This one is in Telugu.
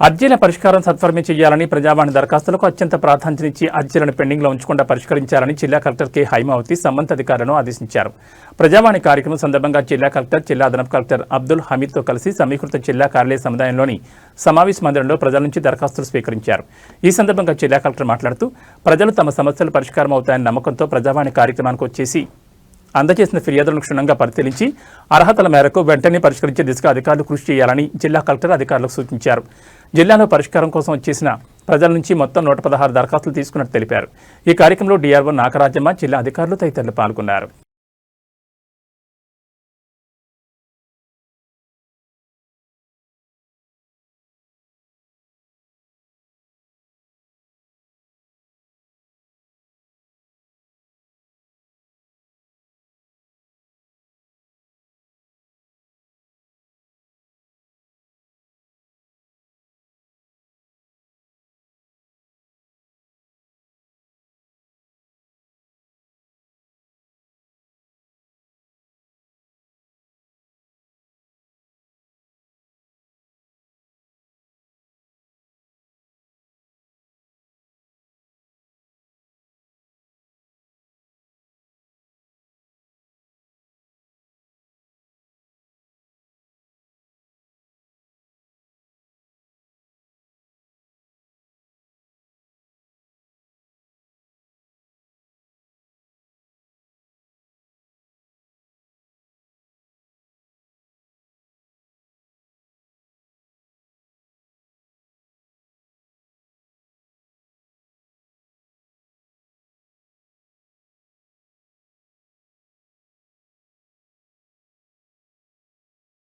అర్జీల పరిష్కారం సత్వరమే చేయాలని ప్రజావాణి దరఖాస్తులకు అత్యంత ప్రాధాన్యతనిచ్చి అర్జీలను పెండింగ్లో ఉంచకుండా పరిష్కరించాలని జిల్లా కలెక్టర్ కె హైమావతి సంబంధిత అధికారులను ఆదేశించారు. ప్రజావాణి కార్యక్రమం సందర్భంగా జిల్లా కలెక్టర్ జిల్లా అదనపు కలెక్టర్ అబ్దుల్ హమీద్తో కలిసి సమీకృత జిల్లా కార్యాలయ సముదాయంలోని సమావేశ మందిరంలో ప్రజల నుంచి దరఖాస్తులు స్వీకరించారు. ఈ సందర్భంగా జిల్లా కలెక్టర్ మాట్లాడుతూ ప్రజలు తమ సమస్యలు పరిష్కారం అవుతాయని నమ్మకంతో ప్రజావాణి కార్యక్రమానికి వచ్చేసి అందజేసిన ఫిర్యాదులను క్షుణ్ణంగా పరిశీలించి అర్హతల మేరకు వెంటనే పరిష్కరించే దిశగా అధికారులు కృషి చేయాలని జిల్లా కలెక్టర్ అధికారులకు సూచించారు. జిల్లాలో పరిష్కారం కోసం వచ్చేసిన ప్రజల నుంచి మొత్తం నూట పదహారు దరఖాస్తులు తీసుకున్నట్టు తెలిపారు. ఈ కార్యక్రమంలో డిఆర్ఓ నాగరాజమ్మ జిల్లా అధికారులు తదితరులు పాల్గొన్నారు.